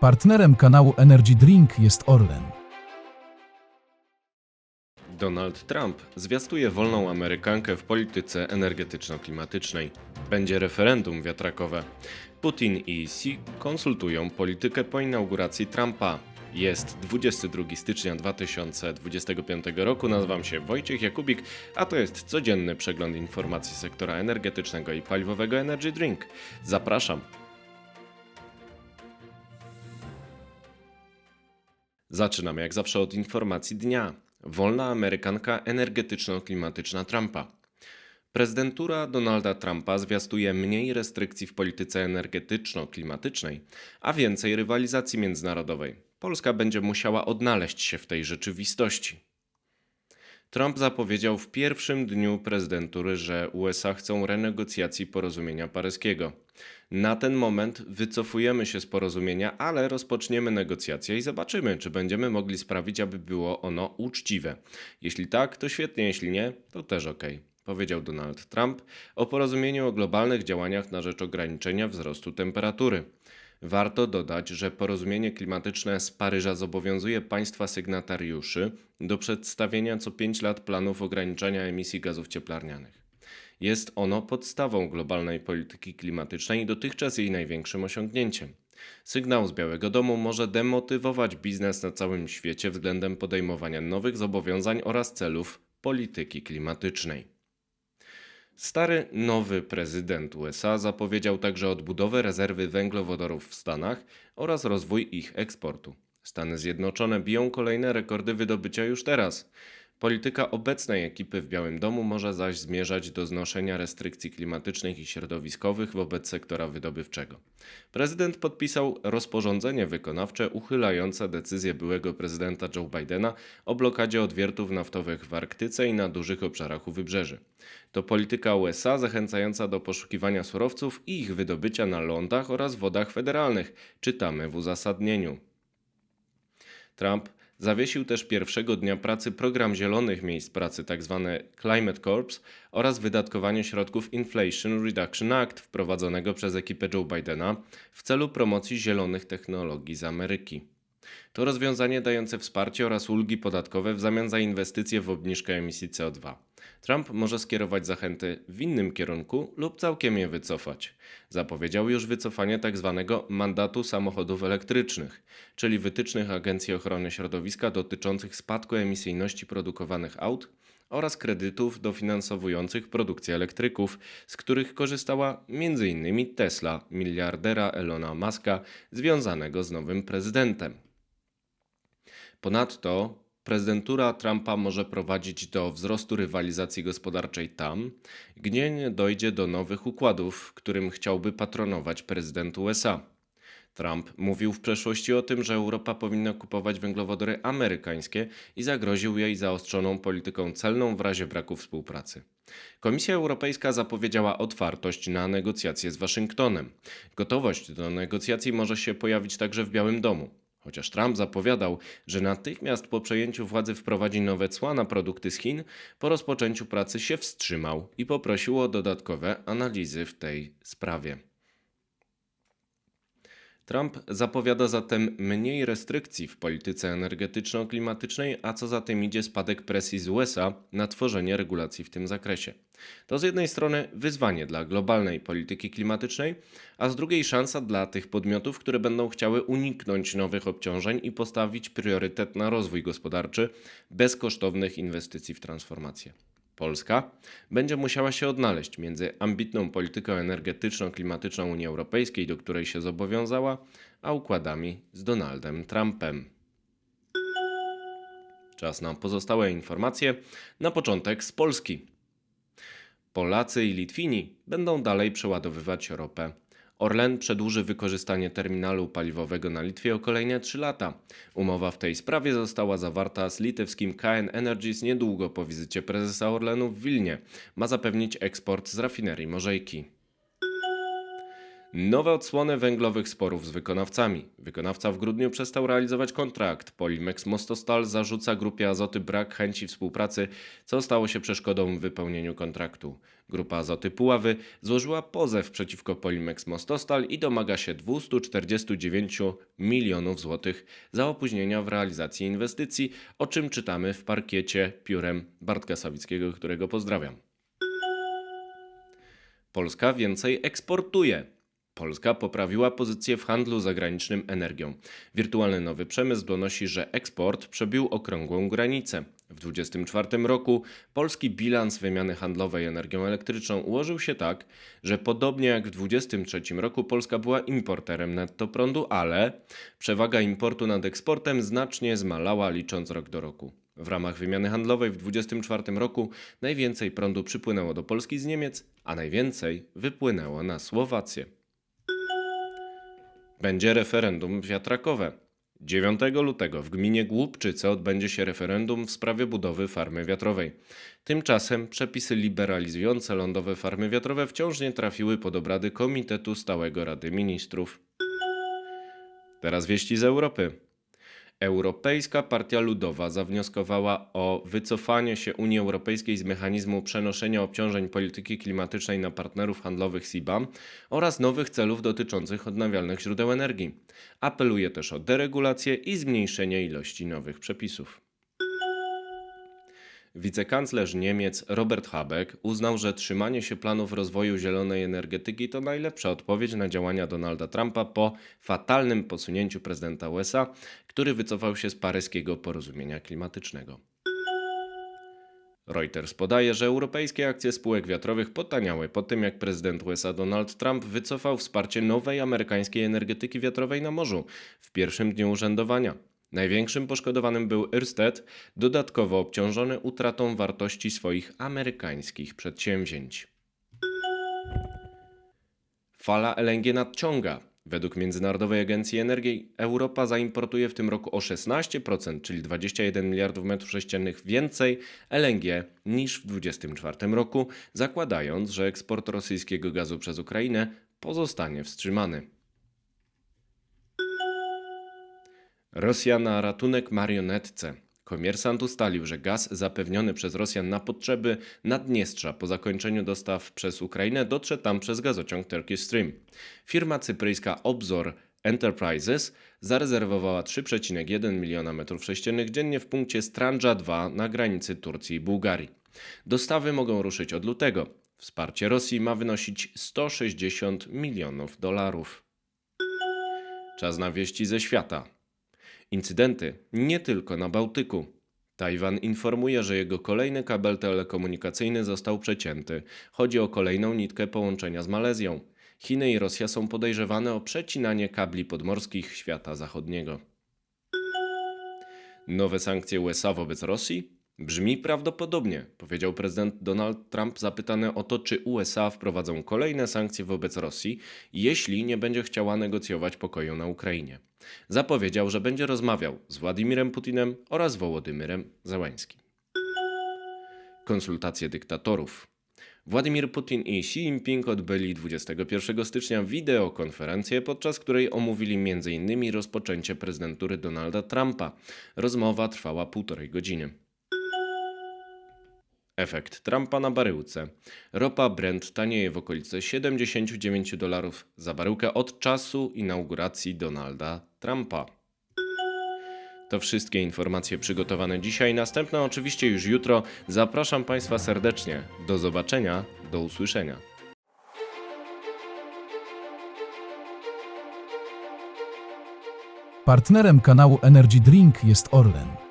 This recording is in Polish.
Partnerem kanału Energy Drink jest Orlen. Donald Trump zwiastuje wolną Amerykankę w polityce energetyczno-klimatycznej. Będzie referendum wiatrakowe. Putin i Xi konsultują politykę po inauguracji Trumpa. Jest 22 stycznia 2025 roku. Nazywam się Wojciech Jakubik, a to jest codzienny przegląd informacji sektora energetycznego i paliwowego Energy Drink. Zapraszam. Zaczynamy jak zawsze od informacji dnia. Wolna Amerykanka energetyczno-klimatyczna Trumpa. Prezydentura Donalda Trumpa zwiastuje mniej restrykcji w polityce energetyczno-klimatycznej, a więcej rywalizacji międzynarodowej. Polska będzie musiała odnaleźć się w tej rzeczywistości. Trump zapowiedział w pierwszym dniu prezydentury, że USA chcą renegocjacji porozumienia paryskiego. Na ten moment wycofujemy się z porozumienia, ale rozpoczniemy negocjacje i zobaczymy, czy będziemy mogli sprawić, aby było ono uczciwe. Jeśli tak, to świetnie, jeśli nie, to też ok, powiedział Donald Trump o porozumieniu o globalnych działaniach na rzecz ograniczenia wzrostu temperatury. Warto dodać, że porozumienie klimatyczne z Paryża zobowiązuje państwa sygnatariuszy do przedstawienia co 5 lat planów ograniczania emisji gazów cieplarnianych. Jest ono podstawą globalnej polityki klimatycznej i dotychczas jej największym osiągnięciem. Sygnał z Białego Domu może demotywować biznes na całym świecie względem podejmowania nowych zobowiązań oraz celów polityki klimatycznej. Stary, nowy prezydent USA zapowiedział także odbudowę rezerwy węglowodorów w Stanach oraz rozwój ich eksportu. Stany Zjednoczone biją kolejne rekordy wydobycia już teraz. Polityka obecnej ekipy w Białym Domu może zaś zmierzać do znoszenia restrykcji klimatycznych i środowiskowych wobec sektora wydobywczego. Prezydent podpisał rozporządzenie wykonawcze uchylające decyzję byłego prezydenta Joe Bidena o blokadzie odwiertów naftowych w Arktyce i na dużych obszarach u wybrzeży. To polityka USA zachęcająca do poszukiwania surowców i ich wydobycia na lądach oraz wodach federalnych, czytamy w uzasadnieniu. Trump zawiesił też pierwszego dnia pracy program zielonych miejsc pracy, tzw. Climate Corps, oraz wydatkowanie środków Inflation Reduction Act wprowadzonego przez ekipę Joe Bidena w celu promocji zielonych technologii z Ameryki. To rozwiązanie dające wsparcie oraz ulgi podatkowe w zamian za inwestycje w obniżkę emisji CO2. Trump może skierować zachęty w innym kierunku lub całkiem je wycofać. Zapowiedział już wycofanie tzw. mandatu samochodów elektrycznych, czyli wytycznych Agencji Ochrony Środowiska dotyczących spadku emisyjności produkowanych aut oraz kredytów dofinansowujących produkcję elektryków, z których korzystała m.in. Tesla, miliardera Elona Muska, związanego z nowym prezydentem. Ponadto prezydentura Trumpa może prowadzić do wzrostu rywalizacji gospodarczej tam, gdzie nie dojdzie do nowych układów, którym chciałby patronować prezydent USA. Trump mówił w przeszłości o tym, że Europa powinna kupować węglowodory amerykańskie i zagroził jej zaostrzoną polityką celną w razie braku współpracy. Komisja Europejska zapowiedziała otwartość na negocjacje z Waszyngtonem. Gotowość do negocjacji może się pojawić także w Białym Domu. Chociaż Trump zapowiadał, że natychmiast po przejęciu władzy wprowadzi nowe cła na produkty z Chin, po rozpoczęciu pracy się wstrzymał i poprosił o dodatkowe analizy w tej sprawie. Trump zapowiada zatem mniej restrykcji w polityce energetyczno-klimatycznej, a co za tym idzie spadek presji z USA na tworzenie regulacji w tym zakresie. To z jednej strony wyzwanie dla globalnej polityki klimatycznej, a z drugiej szansa dla tych podmiotów, które będą chciały uniknąć nowych obciążeń i postawić priorytet na rozwój gospodarczy bez kosztownych inwestycji w transformację. Polska będzie musiała się odnaleźć między ambitną polityką energetyczno-klimatyczną Unii Europejskiej, do której się zobowiązała, a układami z Donaldem Trumpem. Czas na pozostałe informacje. Na początek z Polski. Polacy i Litwini będą dalej przeładowywać ropę Orlen przedłuży wykorzystanie terminalu paliwowego na Litwie o kolejne 3 lata. Umowa w tej sprawie została zawarta z litewskim KN Energies niedługo po wizycie prezesa Orlenu w Wilnie. Ma zapewnić eksport z rafinerii Morzejki. Nowe odsłony węglowych sporów z wykonawcami. Wykonawca w grudniu przestał realizować kontrakt. Polimex Mostostal zarzuca grupie Azoty brak chęci współpracy, co stało się przeszkodą w wypełnieniu kontraktu. Grupa Azoty Puławy złożyła pozew przeciwko Polimex Mostostal i domaga się 249 milionów złotych za opóźnienia w realizacji inwestycji, o czym czytamy w parkiecie piórem Bartka Sawickiego, którego pozdrawiam. Polska więcej eksportuje. Polska poprawiła pozycję w handlu zagranicznym energią. Wirtualny Nowy Przemysł donosi, że eksport przebił okrągłą granicę. W 2024 roku polski bilans wymiany handlowej energią elektryczną ułożył się tak, że podobnie jak w 2023 roku Polska była importerem netto prądu, ale przewaga importu nad eksportem znacznie zmalała licząc rok do roku. W ramach wymiany handlowej w 2024 roku najwięcej prądu przypłynęło do Polski z Niemiec, a najwięcej wypłynęło na Słowację. Będzie referendum wiatrakowe. 9 lutego w gminie Głupczyce odbędzie się referendum w sprawie budowy farmy wiatrowej. Tymczasem przepisy liberalizujące lądowe farmy wiatrowe wciąż nie trafiły pod obrady Komitetu Stałego Rady Ministrów. Teraz wieści z Europy. Europejska Partia Ludowa zawnioskowała o wycofanie się Unii Europejskiej z mechanizmu przenoszenia obciążeń polityki klimatycznej na partnerów handlowych CBAM oraz nowych celów dotyczących odnawialnych źródeł energii. Apeluje też o deregulację i zmniejszenie ilości nowych przepisów. Wicekanclerz Niemiec Robert Habeck uznał, że trzymanie się planów rozwoju zielonej energetyki to najlepsza odpowiedź na działania Donalda Trumpa po fatalnym posunięciu prezydenta USA, który wycofał się z paryskiego porozumienia klimatycznego. Reuters podaje, że europejskie akcje spółek wiatrowych potaniały po tym, jak prezydent USA Donald Trump wycofał wsparcie nowej amerykańskiej energetyki wiatrowej na morzu w pierwszym dniu urzędowania. Największym poszkodowanym był Ørsted, dodatkowo obciążony utratą wartości swoich amerykańskich przedsięwzięć. Fala LNG nadciąga. Według Międzynarodowej Agencji Energii Europa zaimportuje w tym roku o 16%, czyli 21 miliardów metrów sześciennych więcej LNG niż w 2024 roku, zakładając, że eksport rosyjskiego gazu przez Ukrainę pozostanie wstrzymany. Rosja na ratunek marionetce. Komersant ustalił, że gaz zapewniony przez Rosjan na potrzeby Naddniestrza po zakończeniu dostaw przez Ukrainę dotrze tam przez gazociąg Turkish Stream. Firma cypryjska Obzor Enterprises zarezerwowała 3,1 miliona metrów sześciennych dziennie w punkcie Strandża 2 na granicy Turcji i Bułgarii. Dostawy mogą ruszyć od lutego. Wsparcie Rosji ma wynosić 160 milionów dolarów. Czas na wieści ze świata. Incydenty nie tylko na Bałtyku. Tajwan informuje, że jego kolejny kabel telekomunikacyjny został przecięty. Chodzi o kolejną nitkę połączenia z Malezją. Chiny i Rosja są podejrzewane o przecinanie kabli podmorskich świata zachodniego. Nowe sankcje USA wobec Rosji? Brzmi prawdopodobnie, powiedział prezydent Donald Trump zapytany o to, czy USA wprowadzą kolejne sankcje wobec Rosji, jeśli nie będzie chciała negocjować pokoju na Ukrainie. Zapowiedział, że będzie rozmawiał z Władimirem Putinem oraz Wołodymyrem Zełańskim. Konsultacje dyktatorów. Władimir Putin i Xi Jinping odbyli 21 stycznia wideokonferencję, podczas której omówili m.in. rozpoczęcie prezydentury Donalda Trumpa. Rozmowa trwała półtorej godziny. Efekt Trumpa na baryłce. Ropa Brent tanieje w okolice 79 dolarów za baryłkę od czasu inauguracji Donalda Trumpa. To wszystkie informacje przygotowane dzisiaj. Następne oczywiście już jutro. Zapraszam Państwa serdecznie. Do zobaczenia, do usłyszenia. Partnerem kanału Energy Drink jest Orlen.